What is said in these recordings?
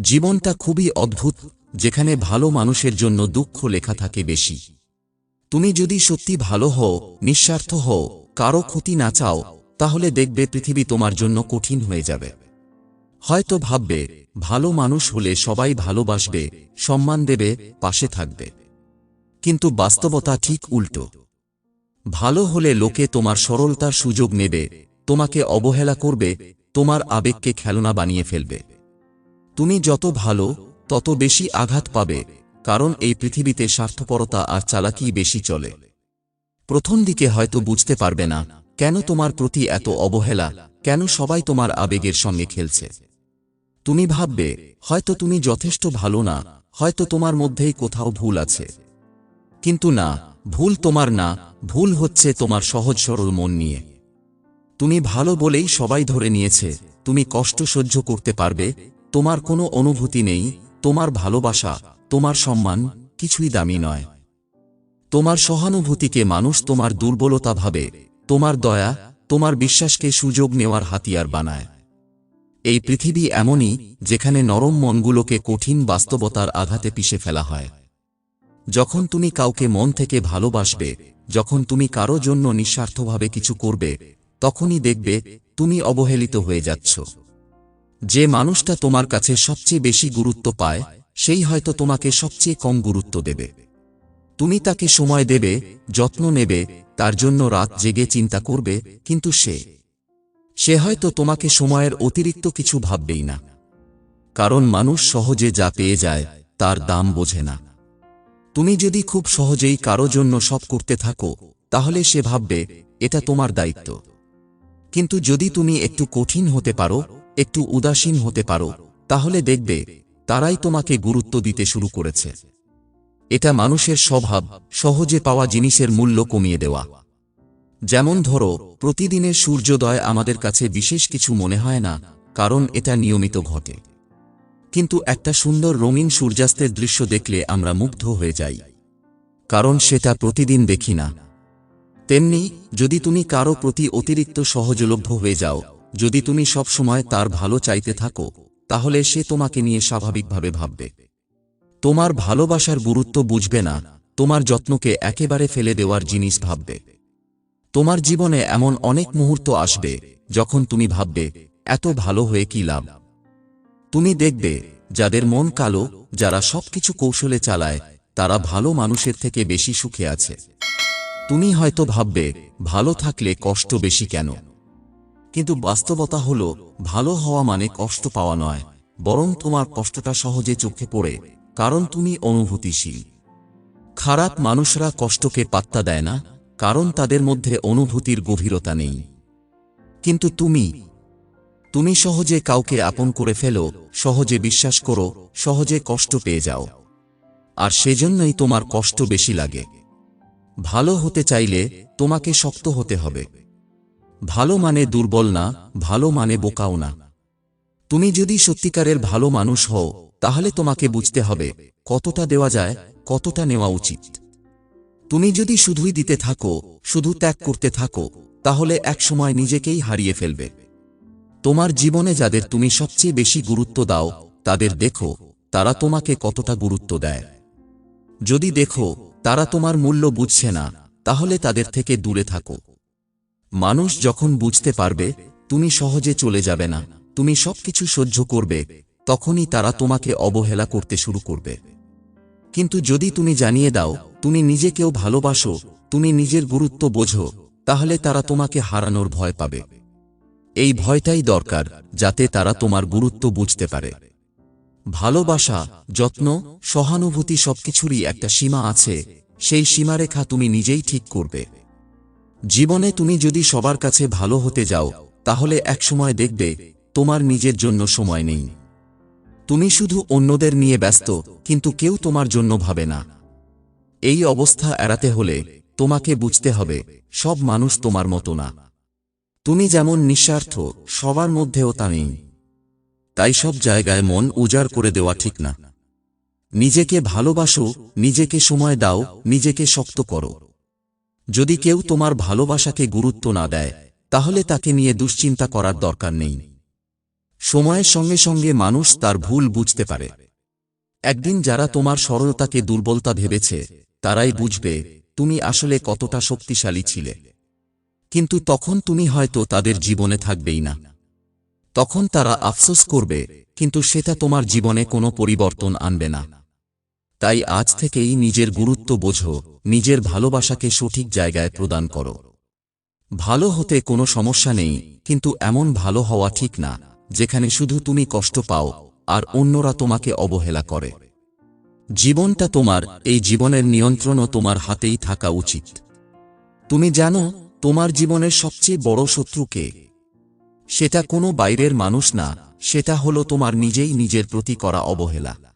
জীবনটা খুবই অদ্ভুত, যেখানে ভালো মানুষের জন্য দুঃখ লেখা থাকে বেশি। তুমি যদি সত্যি ভালো হও, নিঃস্বার্থ হও, কারও ক্ষতি না চাও, তাহলে দেখবে পৃথিবী তোমার জন্য কঠিন হয়ে যাবে। হয়তো ভাববে, ভালো মানুষ হলে সবাই ভালোবাসবে, সম্মান দেবে, পাশে থাকবে। কিন্তু বাস্তবতা ঠিক উল্টো। ভালো হলে লোকে তোমার সরলতার সুযোগ নেবে, তোমাকে অবহেলা করবে, তোমার আবেগকে খেলনা বানিয়ে ফেলবে। তুমি যত ভালো, তত বেশি আঘাত পাবে, কারণ এই পৃথিবীতে স্বার্থপরতা আর চালাকি বেশি চলে। প্রথম দিকে হয়তো বুঝতে পারবে না, কেন তোমার প্রতি এত অবহেলা, কেন সবাই তোমার আবেগের সঙ্গে খেলছে। তুমি ভাববে, হয়তো তুমি যথেষ্ট ভালো না, হয়তো তোমার মধ্যেই কোথাও ভুল আছে। কিন্তু না, ভুল তোমার না, ভুল হচ্ছে তোমার সহজ সরল মন নিয়ে। তুমি ভালো বলেই সবাই ধরে নিয়েছে, তুমি কষ্ট সহ্য করতে পারবে তোমার কোনো অনুভূতি নেই, তোমার ভালোবাসা, তোমার সম্মান কিছুই দামি নয়। তোমার সহানুভূতিকে মানুষ তোমার দুর্বলতা ভাবে, তোমার দয়া, তোমার বিশ্বাসকে সুযোগ নেওয়ার হাতিয়ার বানায়। এই পৃথিবী এমনই, যেখানে নরম মনগুলোকে কঠিন বাস্তবতার আঘাতে পিষে ফেলা হয়। যখন তুমি কাউকে মন থেকে ভালোবাসবে, যখন তুমি কারও জন্য নিঃস্বার্থভাবে কিছু করবে, তখনই দেখবে, তুমি অবহেলিত হয়ে যাচ্ছ। যে মানুষটা তোমার কাছে সবচেয়ে বেশি গুরুত্ব পায়, সেই হয়তো তোমাকে সবচেয়ে কম গুরুত্ব দেবে। তুমি তাকে সময় দেবে, যত্ন নেবে, তার জন্য রাত জেগে চিন্তা করবে, কিন্তু সে সে হয়তো তোমাকে সময়ের অতিরিক্ত কিছু ভাববেই না। কারণ মানুষ সহজে যা পেয়ে যায়, তার দাম বোঝে না। তুমি যদি খুব সহজেই কারও জন্য সব করতে থাকো, তাহলে সে ভাববে, এটা তোমার দায়িত্ব। কিন্তু যদি তুমি একটু কঠিন হতে পারো একটু উদাসীন হতে পারো, তাহলে দেখবে তারাই তোমাকে গুরুত্ব দিতে শুরু করেছে। এটা মানুষের স্বভাব, সহজে পাওয়া জিনিসের মূল্য কমিয়ে দেওয়া। যেমন ধরো, প্রতিদিনের সূর্যোদয় আমাদের কাছে বিশেষ কিছু মনে হয় না, কারণ এটা নিয়মিত ঘটে। কিন্তু একটা সুন্দর রঙিন সূর্যাস্তের দৃশ্য দেখলে আমরা মুগ্ধ হয়ে যাই। কারণ সেটা প্রতিদিন দেখি না। তেমনি, যদি তুমি কারও প্রতি অতিরিক্ত সহজলভ্য হয়ে যাও যদি তুমি সব সময় তার ভালো চাইতে থাকো, তাহলে সে তোমাকে নিয়ে স্বাভাবিকভাবে ভাববে। তোমার ভালোবাসার গুরুত্ব বুঝবে না, তোমার যত্নকে একেবারে ফেলে দেওয়ার জিনিস ভাববে। তোমার জীবনে এমন অনেক মুহূর্ত আসবে, যখন তুমি ভাববে, এত ভালো হয়ে কি লাভ? তুমি দেখবে, যাদের মন কালো, যারা সবকিছু কৌশলে চালায়, তারা ভালো মানুষের থেকে বেশি সুখে আছে। তুমি হয়তো ভাববে, ভালো থাকলে কষ্ট বেশি কেন? কিন্তু বাস্তবতা হল, ভালো হওয়া মানে কষ্ট পাওয়া নয়, বরং তোমার কষ্টটা সহজে চোখে পড়ে, কারণ তুমি অনুভূতিশীল। খারাপ মানুষরা কষ্টকে পাত্তা দেয় না, কারণ তাদের মধ্যে অনুভূতির গভীরতা নেই। কিন্তু তুমি তুমি সহজে কাউকে আপন করে ফেলো, সহজে বিশ্বাস করো, সহজে কষ্ট পেয়ে যাও। আর সেজন্যই তোমার কষ্ট বেশি লাগে। ভালো হতে চাইলে তোমাকে শক্ত হতে হবে। ভালো মানে দুর্বল না, ভালো মানে বোকাও না। তুমি যদি সত্যিকারের ভালো মানুষ হও, তাহলে তোমাকে বুঝতে হবে, কতটা দেওয়া যায়, কতটা নেওয়া উচিত। তুমি যদি শুধুই দিতে থাকো, শুধু ত্যাগ করতে থাকো, তাহলে একসময় নিজেকেই হারিয়ে ফেলবে। তোমার জীবনে যাদের তুমি সবচেয়ে বেশি গুরুত্ব দাও, তাদের দেখো, তারা তোমাকে কতটা গুরুত্ব দেয়। যদি দেখো, তারা তোমার মূল্য বুঝছে না, তাহলে তাদের থেকে দূরে থাকো। মানুষ যখন বুঝতে পারবে, তুমি সহজে চলে যাবে না, তুমি সবকিছু সহ্য করবে, তখনই তারা তোমাকে অবহেলা করতে শুরু করবে। কিন্তু যদি তুমি জানিয়ে দাও, তুমি নিজেকেও ভালোবাসো, তুমি নিজের গুরুত্ব বোঝো, তাহলে তারা তোমাকে হারানোর ভয় পাবে। এই ভয়টাই দরকার, যাতে তারা তোমার গুরুত্ব বুঝতে পারে। ভালোবাসা, যত্ন, সহানুভূতি সবকিছুরই একটা সীমা আছে, সেই সীমারেখা তুমি নিজেই ঠিক করবে। জীবনে তুমি যদি সবার কাছে ভালো হতে যাও, তাহলে একসময় দেখবে, তোমার নিজের জন্য সময় নেই। তুমি শুধু অন্যদের নিয়ে ব্যস্ত, কিন্তু কেউ তোমার জন্য ভাবে না। এই অবস্থা এড়াতে হলে, তোমাকে বুঝতে হবে, সব মানুষ তোমার মতো না। তুমি যেমন নিঃস্বার্থ, সবার মধ্যেও তা নেই। তাই সব জায়গায় মন উজাড় করে দেওয়া ঠিক না। নিজেকে ভালোবাসো, নিজেকে সময় দাও, নিজেকে শক্ত করো। যদি কেউ তোমার ভালোবাসাকে গুরুত্ব না দেয়, তাহলে তাকে নিয়ে দুশ্চিন্তা করার দরকার নেই। সময়ের সঙ্গে সঙ্গে মানুষ তার ভুল বুঝতে পারে। একদিন যারা তোমার সরলতাকে দুর্বলতা ভেবেছে, তারাই বুঝবে, তুমি আসলে কতটা শক্তিশালী ছিলে। কিন্তু তখন তুমি হয়তো তাদের জীবনে থাকবেই না। তখন তারা আফসোস করবে, কিন্তু সেটা তোমার জীবনে কোনো পরিবর্তন আনবে না। তাই আজ থেকেই নিজের গুরুত্ব বোঝো, নিজের ভালোবাসাকে সঠিক জায়গায় প্রদান করো। ভালো হতে কোনো সমস্যা নেই, কিন্তু এমন ভালো হওয়া ঠিক না, যেখানে শুধু তুমি কষ্ট পাও, আর অন্যরা তোমাকে অবহেলা করে। জীবনটা তোমার, এই জীবনের নিয়ন্ত্রণও তোমার হাতেই থাকা উচিত। তুমি জানো, তোমার জীবনের সবচেয়ে বড় শত্রু কে? সেটা কোনো বাইরের মানুষ না, সেটা হলো তোমার নিজেই নিজের প্রতি করা অবহেলা।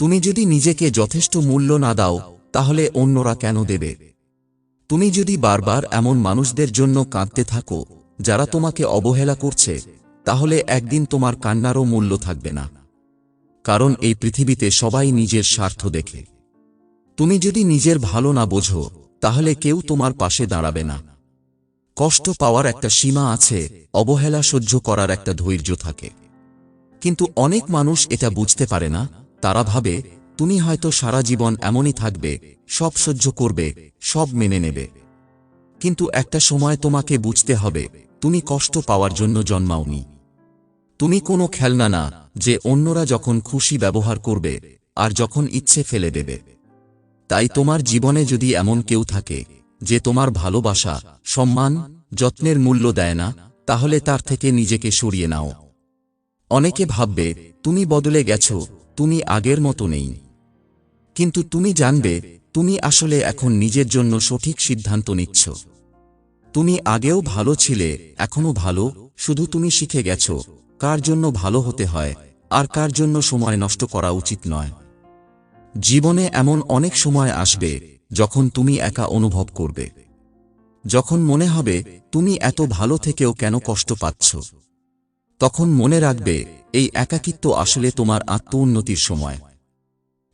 তুমি যদি নিজেকে যথেষ্ট মূল্য না দাও, তাহলে অন্যরা কেন দেবে? তুমি যদি বারবার এমন মানুষদের জন্য কাঁদতে থাকো, যারা তোমাকে অবহেলা করছে, তাহলে একদিন তোমার কান্নারও মূল্য থাকবে না। কারণ এই পৃথিবীতে সবাই নিজের স্বার্থ দেখে। তুমি যদি নিজের ভালো না বোঝো, তাহলে কেউ তোমার পাশে দাঁড়াবে না। কষ্ট পাওয়ার একটা সীমা আছে, অবহেলা সহ্য করার একটা ধৈর্য থাকে। কিন্তু অনেক মানুষ এটা বুঝতে পারে না তারা ভাবে, তুমি হয়তো সারা জীবন এমনই থাকবে, সব সহ্য করবে, সব মেনে নেবে। কিন্তু একটা সময় তোমাকে বুঝতে হবে, তুমি কষ্ট পাওয়ার জন্য জন্মাওনি। তুমি কোনো খেলনা না, যে অন্যরা যখন খুশি ব্যবহার করবে, আর যখন ইচ্ছে ফেলে দেবে। তাই তোমার জীবনে যদি এমন কেউ থাকে, যে তোমার ভালোবাসা, সম্মান, যত্নের মূল্য দেয় না, তাহলে তার থেকে নিজেকে সরিয়ে নাও। অনেকে ভাববে, তুমি বদলে গেছো তুমি আগের মতো নেই। কিন্তু তুমি জানবে, তুমি আসলে এখন নিজের জন্য সঠিক সিদ্ধান্ত নিচ্ছ। তুমি আগেও ভালো ছিলে, এখনও ভালো, শুধু তুমি শিখে গেছ, কার জন্য ভালো হতে হয়, আর কার জন্য সময় নষ্ট করা উচিত নয়। জীবনে এমন অনেক সময় আসবে, যখন তুমি একা অনুভব করবে। যখন মনে হবে, তুমি এত ভালো থেকেও কেন কষ্ট পাচ্ছ? তখন মনে রাখবে, এই একাকিত্ব আসলে তোমার আত্ম উন্নতির সময়।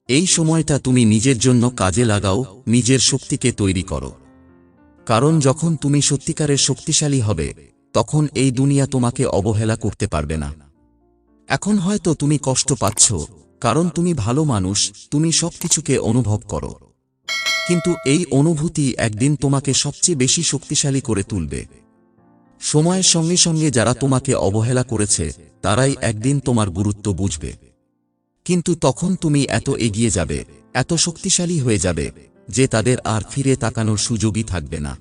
এই সময়টা তুমি নিজের জন্য কাজে লাগাও, নিজের শক্তিকে তৈরি করো। কারণ যখন তুমি সত্যিকারের শক্তিশালী হবে, তখন এই দুনিয়া তোমাকে অবহেলা করতে পারবে না। এখন হয়তো তুমি কষ্ট পাচ্ছ, কারণ তুমি ভালো মানুষ, তুমি সবকিছুকে অনুভব করো। কিন্তু এই অনুভূতি একদিন তোমাকে সবচেয়ে বেশি শক্তিশালী করে তুলবে। সময়ের সঙ্গে সঙ্গে যারা তোমাকে অবহেলা করেছে, তারাই একদিন তোমার গুরুত্ব বুঝবে। কিন্তু তখন তুমি এত এগিয়ে যাবে, এত শক্তিশালী হয়ে যাবে, যে তাদের আর ফিরে তাকানোর সুযোগই থাকবে না।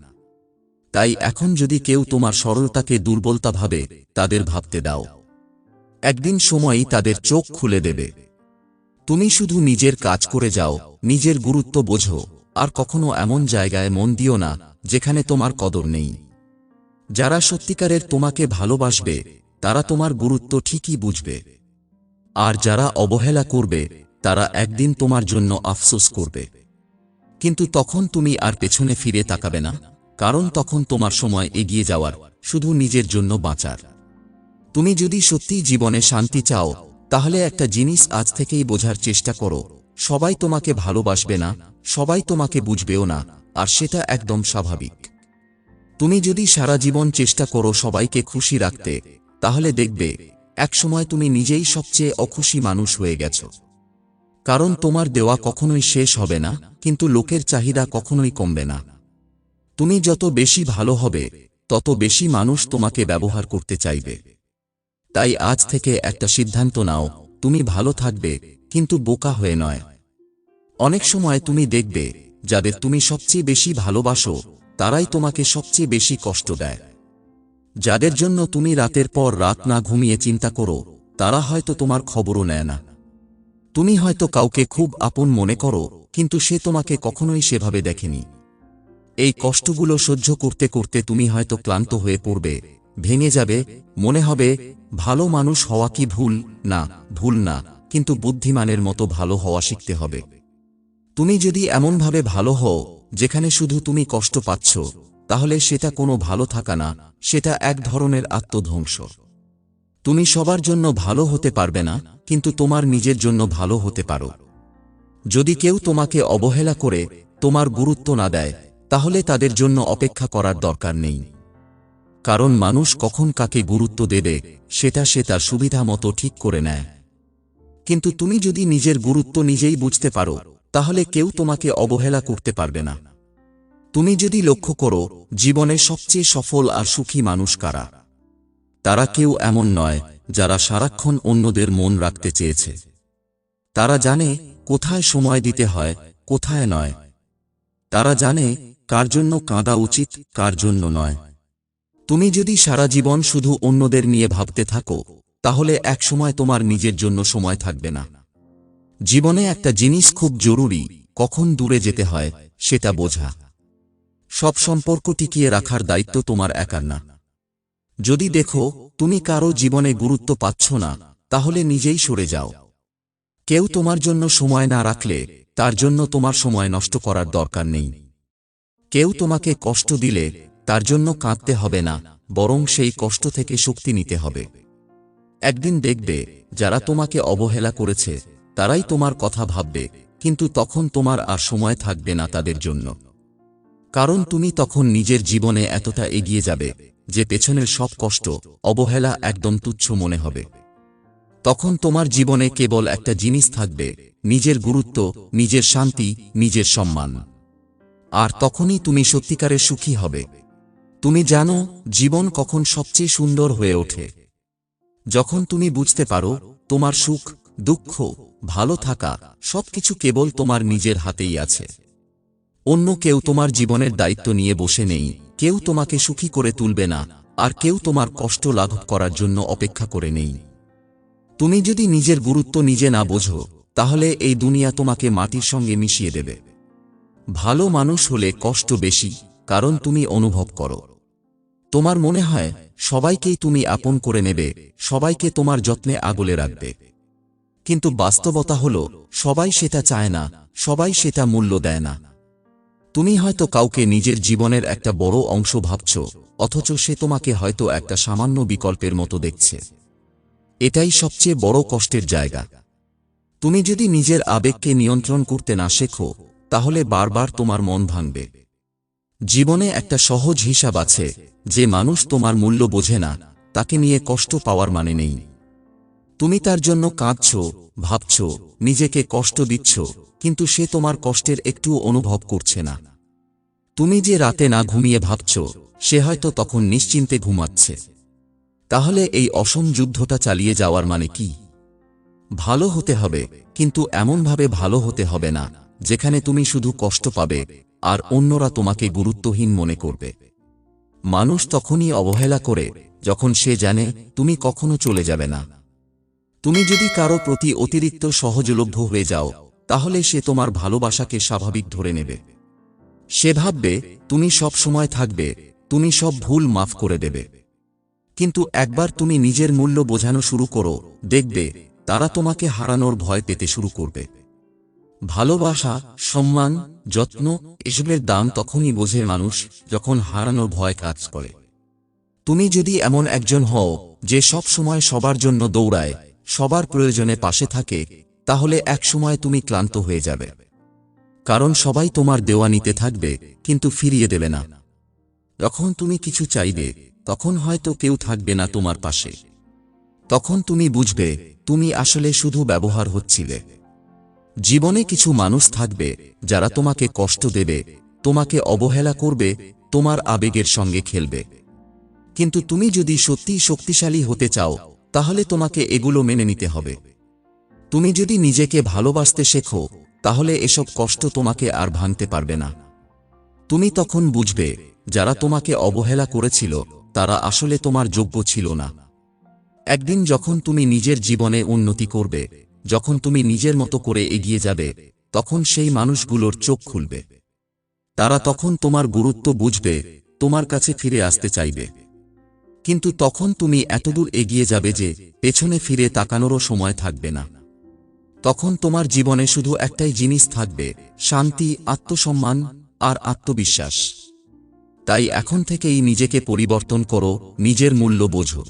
তাই এখন যদি কেউ তোমার সরলতাকে দুর্বলতা ভাবে, তাদের ভাবতে দাও। একদিন সময়ই তাদের চোখ খুলে দেবে। তুমি শুধু নিজের কাজ করে যাও, নিজের গুরুত্ব বোঝো, আর কখনো এমন জায়গায় মন দিও না, যেখানে তোমার কদর নেই। যারা সত্যিকারের তোমাকে ভালোবাসবে, তারা তোমার গুরুত্ব ঠিকই বুঝবে। আর যারা অবহেলা করবে, তারা একদিন তোমার জন্য আফসোস করবে। কিন্তু তখন তুমি আর পেছনে ফিরে তাকাবে না, কারণ তখন তোমার সময় এগিয়ে যাওয়ার, শুধু নিজের জন্য বাঁচার। তুমি যদি সত্যিই জীবনে শান্তি চাও, তাহলে একটা জিনিস আজ থেকেই বোঝার চেষ্টা করো, সবাই তোমাকে ভালোবাসবে না, সবাই তোমাকে বুঝবেও না, আর সেটা একদম স্বাভাবিক। তুমি যদি সারা জীবন চেষ্টা করো সবাইকে খুশি রাখতে, তাহলে দেখবে, একসময় তুমি নিজেই সবচেয়ে অখুশি মানুষ হয়ে গেছ। কারণ তোমার দেওয়া কখনোই শেষ হবে না, কিন্তু লোকের চাহিদা কখনোই কমবে না। তুমি যত বেশি ভালো হবে, তত বেশি মানুষ তোমাকে ব্যবহার করতে চাইবে। তাই আজ থেকে একটা সিদ্ধান্ত নাও, তুমি ভালো থাকবে, কিন্তু বোকা হয়ে নয়। অনেক সময় তুমি দেখবে, যাদের তুমি সবচেয়ে বেশি ভালোবাসো তারাই তোমাকে সবচেয়ে বেশি কষ্ট দেয়। যাদের জন্য তুমি রাতের পর রাত না ঘুমিয়ে চিন্তা করো, তারা হয়তো তোমার খবরও নেয় না। তুমি হয়তো কাউকে খুব আপন মনে করো, কিন্তু সে তোমাকে কখনোই সেভাবে দেখেনি। এই কষ্টগুলো সহ্য করতে করতে তুমি হয়তো ক্লান্ত হয়ে পড়বে, ভেঙে যাবে, মনে হবে, ভালো মানুষ হওয়া কি ভুল? না ভুল না, কিন্তু বুদ্ধিমানের মতো ভালো হওয়া শিখতে হবে। তুমি যদি এমনভাবে ভালো হও, যেখানে শুধু তুমি কষ্ট পাচ্ছ, তাহলে সেটা কোনো ভালো থাকা না, সেটা এক ধরনের আত্মধ্বংস। তুমি সবার জন্য ভালো হতে পারবে না, কিন্তু তোমার নিজের জন্য ভালো হতে পারো। যদি কেউ তোমাকে অবহেলা করে, তোমার গুরুত্ব না দেয়, তাহলে তাদের জন্য অপেক্ষা করার দরকার নেই। কারণ মানুষ কখন কাকে গুরুত্ব দেবে, সেটা সে তার সুবিধা মতো ঠিক করে নেয়। কিন্তু তুমি যদি নিজের গুরুত্ব নিজেই বুঝতে পারো তাহলে কেউ তোমাকে অবহেলা করতে পারবে না। তুমি যদি লক্ষ্য করো জীবনে সবচেয়ে সফল আর সুখী মানুষ কারা? তারা কেউ এমন নয়, যারা সারাক্ষণ অন্যদের মন রাখতে চেয়েছে। তারা জানে, কোথায় সময় দিতে হয়, কোথায় নয়। তারা জানে, কার জন্য কাঁদা উচিত, কার জন্য নয়। তুমি যদি সারা জীবন শুধু অন্যদের নিয়ে ভাবতে থাকো, তাহলে একসময় তোমার নিজের জন্য সময় থাকবে না। জীবনে একটা জিনিস খুব জরুরি, কখন দূরে যেতে হয়, সেটা বোঝা। সব সম্পর্ক টিকিয়ে রাখার দায়িত্ব তোমার একার না। যদি দেখো, তুমি কারও জীবনে গুরুত্ব পাচ্ছ না, তাহলে নিজেই সরে যাও। কেউ তোমার জন্য সময় না রাখলে, তার জন্য তোমার সময় নষ্ট করার দরকার নেই। কেউ তোমাকে কষ্ট দিলে, তার জন্য কাঁদতে হবে না, বরং সেই কষ্ট থেকে শক্তি নিতে হবে। একদিন দেখবে, যারা তোমাকে অবহেলা করেছে তারাই তোমার কথা ভাববে, কিন্তু তখন তোমার আর সময় থাকবে না তাদের জন্য। কারণ তুমি তখন নিজের জীবনে এতটা এগিয়ে যাবে, যে পেছনের সব কষ্ট, অবহেলা একদম তুচ্ছ মনে হবে। তখন তোমার জীবনে কেবল একটা জিনিস থাকবে, নিজের গুরুত্ব, নিজের শান্তি, নিজের সম্মান। আর তখনই তুমি সত্যিকারে সুখী হবে। তুমি জানো, জীবন কখন সবচেয়ে সুন্দর হয়ে ওঠে। যখন তুমি বুঝতে পারো, তোমার সুখ, দুঃখ ভালো থাকা, সবকিছু কেবল তোমার নিজের হাতেই আছে। অন্য কেউ তোমার জীবনের দায়িত্ব নিয়ে বসে নেই, কেউ তোমাকে সুখী করে তুলবে না, আর কেউ তোমার কষ্ট লাঘব করার জন্য অপেক্ষা করে নেই। তুমি যদি নিজের গুরুত্ব নিজে না বোঝো, তাহলে এই দুনিয়া তোমাকে মাটির সঙ্গে মিশিয়ে দেবে। ভালো মানুষ হলে কষ্ট বেশি, কারণ তুমি অনুভব করো। তোমার মনে হয়, সবাইকেই তুমি আপন করে নেবে, সবাইকে তোমার যত্নে আগলে রাখবে। কিন্তু বাস্তবতা হল, সবাই সেটা চায় না, সবাই সেটা মূল্য দেয় না। তুমি হয়তো কাউকে নিজের জীবনের একটা বড় অংশ ভাবছ, অথচ সে তোমাকে হয়তো একটা সামান্য বিকল্পের মতো দেখছে। এটাই সবচেয়ে বড় কষ্টের জায়গা। তুমি যদি নিজের আবেগকে নিয়ন্ত্রণ করতে না শেখো, তাহলে বারবার তোমার মন ভাঙবে। জীবনে একটা সহজ হিসাব আছে, যে মানুষ তোমার মূল্য বোঝে না, তাকে নিয়ে কষ্ট পাওয়ার মানে নেই। তুমি তার জন্য কাঁদছ, ভাবছ, নিজেকে কষ্ট দিচ্ছ, কিন্তু সে তোমার কষ্টের একটুও অনুভব করছে না। তুমি যে রাতে না ঘুমিয়ে ভাবছ, সে হয়তো তখন নিশ্চিন্তে ঘুমাচ্ছে। তাহলে এই অসম যুদ্ধটা চালিয়ে যাওয়ার মানে কি? ভালো হতে হবে, কিন্তু এমনভাবে ভালো হতে হবে না, যেখানে তুমি শুধু কষ্ট পাবে, আর অন্যরা তোমাকে গুরুত্বহীন মনে করবে। মানুষ তখনই অবহেলা করে, যখন সে জানে তুমি কখনো চলে যাবে না। তুমি যদি কারও প্রতি অতিরিক্ত সহজলভ্য হয়ে যাও, তাহলে সে তোমার ভালোবাসাকে স্বাভাবিক ধরে নেবে। সে ভাববে, তুমি সব সময় থাকবে, তুমি সব ভুল মাফ করে দেবে। কিন্তু একবার তুমি নিজের মূল্য বোঝানো শুরু করো, দেখবে, তারা তোমাকে হারানোর ভয় পেতে শুরু করবে। ভালোবাসা, সম্মান, যত্ন, এসবের দাম তখনই বোঝে মানুষ যখন হারানোর ভয় কাজ করে। তুমি যদি এমন একজন হও, যে সব সময় সবার জন্য দৌড়ায় সবার প্রয়োজনে পাশে থাকে, তাহলে একসময় তুমি ক্লান্ত হয়ে যাবে। কারণ সবাই তোমার দেওয়া নিতে থাকবে, কিন্তু ফিরিয়ে দেবে না। যখন তুমি কিছু চাইবে, তখন হয়তো কেউ থাকবে না তোমার পাশে। তখন তুমি বুঝবে, তুমি আসলে শুধু ব্যবহার হচ্ছিলে। জীবনে কিছু মানুষ থাকবে, যারা তোমাকে কষ্ট দেবে, তোমাকে অবহেলা করবে, তোমার আবেগের সঙ্গে খেলবে। কিন্তু তুমি যদি সত্যিই শক্তিশালী হতে চাও তাহলে তোমাকে এগুলো মেনে নিতে হবে। তুমি যদি নিজেকে ভালোবাসতে শেখো, তাহলে এসব কষ্ট তোমাকে আর ভাঙতে পারবে না। তুমি তখন বুঝবে, যারা তোমাকে অবহেলা করেছিল, তারা আসলে তোমার যোগ্য ছিল না। একদিন যখন তুমি নিজের জীবনে উন্নতি করবে, যখন তুমি নিজের মতো করে এগিয়ে যাবে, তখন সেই মানুষগুলোর চোখ খুলবে। তারা তখন তোমার গুরুত্ব বুঝবে, তোমার কাছে ফিরে আসতে চাইবে। কিন্তু তখন তুমি এতদূর এগিয়ে যাবে যে পেছনে ফিরে তাকানোরও সময় থাকবে না। তখন তোমার জীবনে শুধু একটাই জিনিস থাকবে, শান্তি, আত্মসম্মান আর আত্মবিশ্বাস। তাই এখন থেকেই নিজেকে পরিবর্তন করো, নিজের মূল্য বোঝো।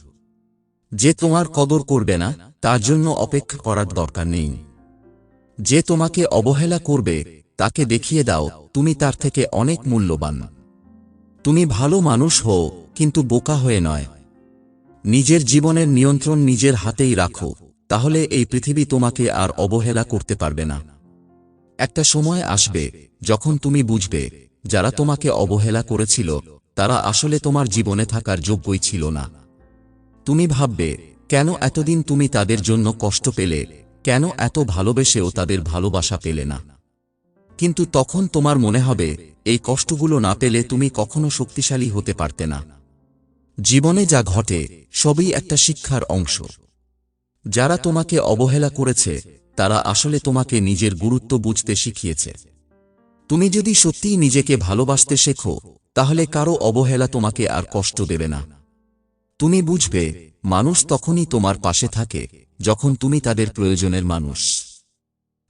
যে তোমার কদর করবে না, তার জন্য অপেক্ষা করার দরকার নেই। যে তোমাকে অবহেলা করবে, তাকে দেখিয়ে দাও, তুমি তার থেকে অনেক মূল্যবান। তুমি ভালো মানুষ হও, কিন্তু বোকা হয়ে নয়। নিজের জীবনের নিয়ন্ত্রণ নিজের হাতেই রাখো, তাহলে এই পৃথিবী তোমাকে আর অবহেলা করতে পারবে না। একটা সময় আসবে, যখন তুমি বুঝবে, যারা তোমাকে অবহেলা করেছিল, তারা আসলে তোমার জীবনে থাকার যোগ্যই ছিল না। তুমি ভাববে, কেন এতদিন তুমি তাদের জন্য কষ্ট পেলে, কেন এত ভালোবেসেও তাদের ভালোবাসা পেলে না? কিন্তু তখন তোমার মনে হবে, এই কষ্টগুলো না পেলে তুমি কখনো শক্তিশালী হতে পারতে না। জীবনে যা ঘটে, সবই একটা শিক্ষার অংশ। যারা তোমাকে অবহেলা করেছে, তারা আসলে তোমাকে নিজের গুরুত্ব বুঝতে শিখিয়েছে। তুমি যদি সত্যিই নিজেকে ভালোবাসতে শেখো, তাহলে কারও অবহেলা তোমাকে আর কষ্ট দেবে না। তুমি বুঝবে, মানুষ তখনই তোমার পাশে থাকে, যখন তুমি তাদের প্রয়োজনের মানুষ।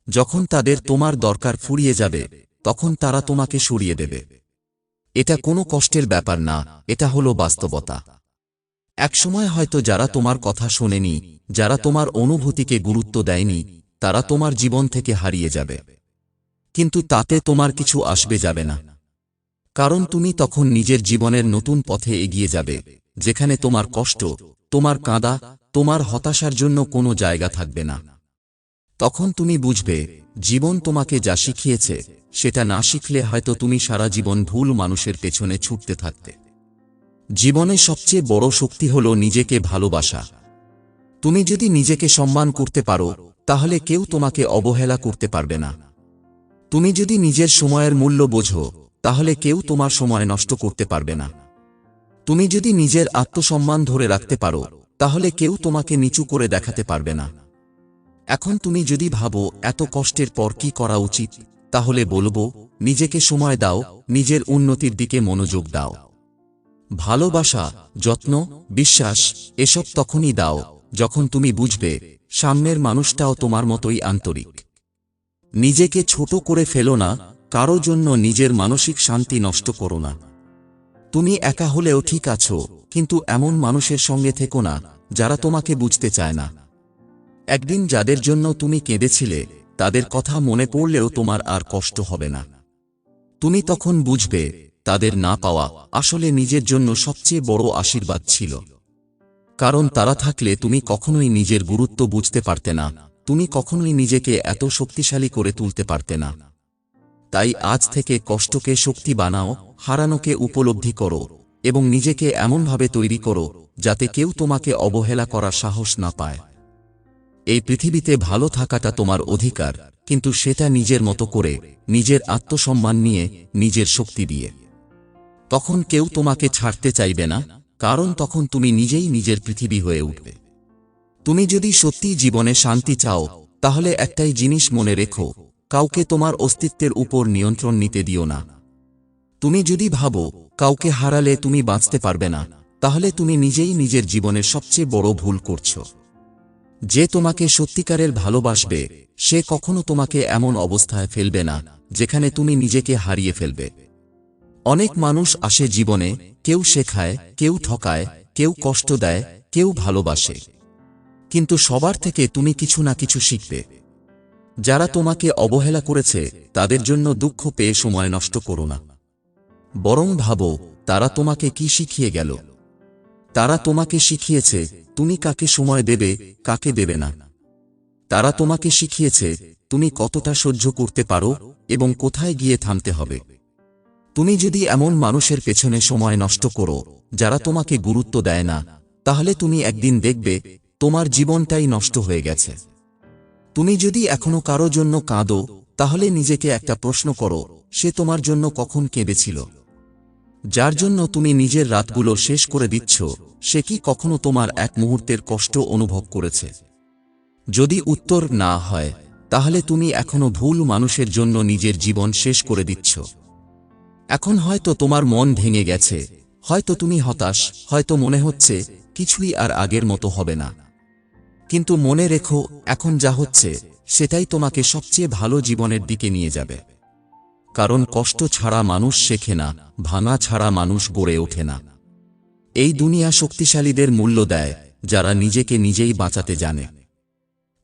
যখন তাদের তোমার দরকার ফুরিয়ে যাবে, তখন তারা তোমাকে সরিয়ে দেবে। এটা কোনো কষ্টের ব্যাপার না, এটা হলো বাস্তবতা। একসময় হয়তো যারা তোমার কথা শোনেনি, যারা তোমার অনুভূতিকে গুরুত্ব দেয়নি, তারা তোমার জীবন থেকে হারিয়ে যাবে। কিন্তু তাতে তোমার কিছু আসবে যাবে না। কারণ তুমি তখন নিজের জীবনের নতুন পথে এগিয়ে যাবে, যেখানে তোমার কষ্ট, তোমার কাঁদা, তোমার হতাশার জন্য কোনো জায়গা থাকবে না। তখন তুমি বুঝবে, জীবন তোমাকে যা শিখিয়েছে, সেটা না শিখলে হয়তো তুমি সারা জীবন ভুল মানুষের পেছনে ছুটতে থাকতে। জীবনে সবচেয়ে বড় শক্তি হল নিজেকে ভালোবাসা। তুমি যদি নিজেকে সম্মান করতে পারো, তাহলে কেউ তোমাকে অবহেলা করতে পারবে না। তুমি যদি নিজের সময়ের মূল্য বোঝো, তাহলে কেউ তোমার সময় নষ্ট করতে পারবে না। তুমি যদি নিজের আত্মসম্মান ধরে রাখতে পারো, তাহলে কেউ তোমাকে নিচু করে দেখাতে পারবে না। এখন তুমি যদি ভাবো, এত কষ্টের পর কি করা উচিত, তাহলে বলব, নিজেকে সময় দাও, নিজের উন্নতির দিকে মনোযোগ দাও। ভালোবাসা, যত্ন, বিশ্বাস, এসব তখনই দাও, যখন তুমি বুঝবে, সামনের মানুষটাও তোমার মতোই আন্তরিক। নিজেকে ছোট করে ফেলো না, কারও জন্য নিজের মানসিক শান্তি নষ্ট করো না। তুমি একা হলেও ঠিক আছো, কিন্তু এমন মানুষের সঙ্গে থেকো না, যারা তোমাকে বুঝতে চায় না। একদিন যাদের জন্য তুমি কেঁদেছিলে, তাদের কথা মনে পড়লেও তোমার আর কষ্ট হবে না। তুমি তখন বুঝবে, তাদের না পাওয়া আসলে নিজের জন্য সবচেয়ে বড় আশীর্বাদ ছিল। কারণ তারা থাকলে তুমি কখনোই নিজের গুরুত্ব বুঝতে পারতে না, তুমি কখনোই নিজেকে এত শক্তিশালী করে তুলতে পারতে না। তাই আজ থেকে কষ্টকে শক্তি বানাও, হারানোকে উপলব্ধি করো, এবং নিজেকে এমনভাবে তৈরি করো, যাতে কেউ তোমাকে অবহেলা করার সাহস না পায়। এই পৃথিবীতে ভালো থাকাটা তোমার অধিকার, কিন্তু সেটা নিজের মতো করে, নিজের আত্মসম্মান নিয়ে, নিজের শক্তি দিয়ে। তখন কেউ তোমাকে ছাড়তে চাইবে না, কারণ তখন তুমি নিজেই নিজের পৃথিবী হয়ে উঠবে। তুমি যদি সত্যি জীবনে শান্তি চাও, তাহলে একটাই জিনিস মনে রেখো, কাউকে তোমার অস্তিত্বের উপর নিয়ন্ত্রণ নিতে দিও না। তুমি যদি ভাবো, কাউকে হারালে তুমি বাঁচতে পারবে না, তাহলে তুমি নিজেই নিজের জীবনের সবচেয়ে বড় ভুল করছ। যে তোমাকে সত্যিকারের ভালোবাসবে, সে কখনো তোমাকে এমন অবস্থায় ফেলবে না, যেখানে তুমি নিজেকে হারিয়ে ফেলবে। অনেক মানুষ আসে জীবনে, কেউ শেখায়, কেউ ঠকায়, কেউ কষ্ট দেয়, কেউ ভালোবাসে। কিন্তু সবার থেকে তুমি কিছু না কিছু শিখবে। যারা তোমাকে অবহেলা করেছে, তাদের জন্য দুঃখ পেয়ে সময় নষ্ট করো না। বরং ভাবো, তারা তোমাকে কি শিখিয়ে গেল? তারা তোমাকে শিখিয়েছে, তুমি কাকে সময় দেবে, কাকে দেবে না। তারা তোমাকে শিখিয়েছে, তুমি কতটা সহ্য করতে পারো এবং কোথায় গিয়ে থামতে হবে। তুমি যদি এমন মানুষের পেছনে সময় নষ্ট করো, যারা তোমাকে গুরুত্ব দেয় না, তাহলে তুমি একদিন দেখবে, তোমার জীবনটাই নষ্ট হয়ে গেছে। তুমি যদি এখনও কারও জন্য কাঁদো, তাহলে নিজেকে একটা প্রশ্ন করো, সে তোমার জন্য কখন কেঁদেছিল? যার জন্য তুমি নিজের রাতগুলো শেষ করে দিচ্ছ, সে কি কখনো তোমার এক মুহূর্তের কষ্ট অনুভব করেছে? যদি উত্তর না হয়, তাহলে তুমি এখনও ভুল মানুষের জন্য নিজের জীবন শেষ করে দিচ্ছ। এখন হয়তো তোমার মন ভেঙে গেছে, হয়তো তুমি হতাশ, হয়তো মনে হচ্ছে, কিছুই আর আগের মতো হবে না। কিন্তু মনে রেখো, এখন যা হচ্ছে, সেটাই তোমাকে সবচেয়ে ভালো জীবনের দিকে নিয়ে যাবে। কারণ কষ্ট ছাড়া মানুষ শেখে না, ভাঙা ছাড়া মানুষ গড়ে ওঠে না। এই দুনিয়া শক্তিশালীদের মূল্য দেয়, যারা নিজেকে নিজেই বাঁচাতে জানে।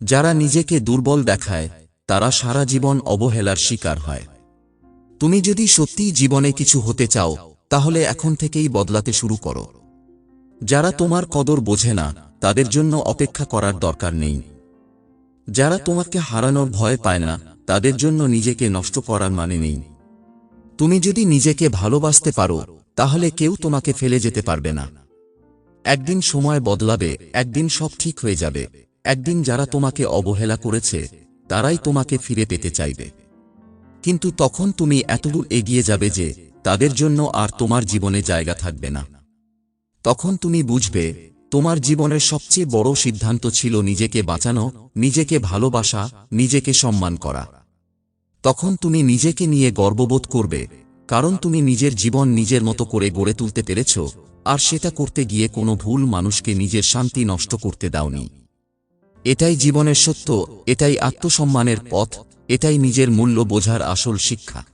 যারা নিজেকে দুর্বল দেখায়, তারা সারা জীবন অবহেলার শিকার হয়। তুমি যদি সত্যিই জীবনে কিছু হতে চাও, তাহলে এখন থেকেই বদলাতে শুরু করো। যারা তোমার কদর বোঝে না, তাদের জন্য অপেক্ষা করার দরকার নেই। যারা তোমাকে হারানোর ভয় পায় না তাদের জন্য নিজেকে নষ্ট করার মানে নেই। তুমি যদি নিজেকে ভালোবাসতে পারো, তাহলে কেউ তোমাকে ফেলে যেতে পারবে না। একদিন সময় বদলাবে, একদিন সব ঠিক হয়ে যাবে। একদিন যারা তোমাকে অবহেলা করেছে, তারাই তোমাকে ফিরে পেতে চাইবে। কিন্তু তখন তুমি এতদূর এগিয়ে যাবে যে, তাদের জন্য আর তোমার জীবনে জায়গা থাকবে না। তখন তুমি বুঝবে তোমার জীবনের সবচেয়ে বড় সিদ্ধান্ত ছিল নিজেকে বাঁচানো, নিজেকে ভালোবাসা, নিজেকে সম্মান করা। তখন তুমি নিজেকে নিয়ে গর্ববোধ করবে, কারণ তুমি নিজের জীবন নিজের মতো করে গড়ে তুলতে পেরেছ, আর সেটা করতে গিয়ে কোনো ভুল মানুষকে নিজের শান্তি নষ্ট করতে দাওনি। এটাই জীবনের সত্য, এটাই আত্মসম্মানের পথ, এটাই নিজের মূল্য বোঝার আসল শিক্ষা।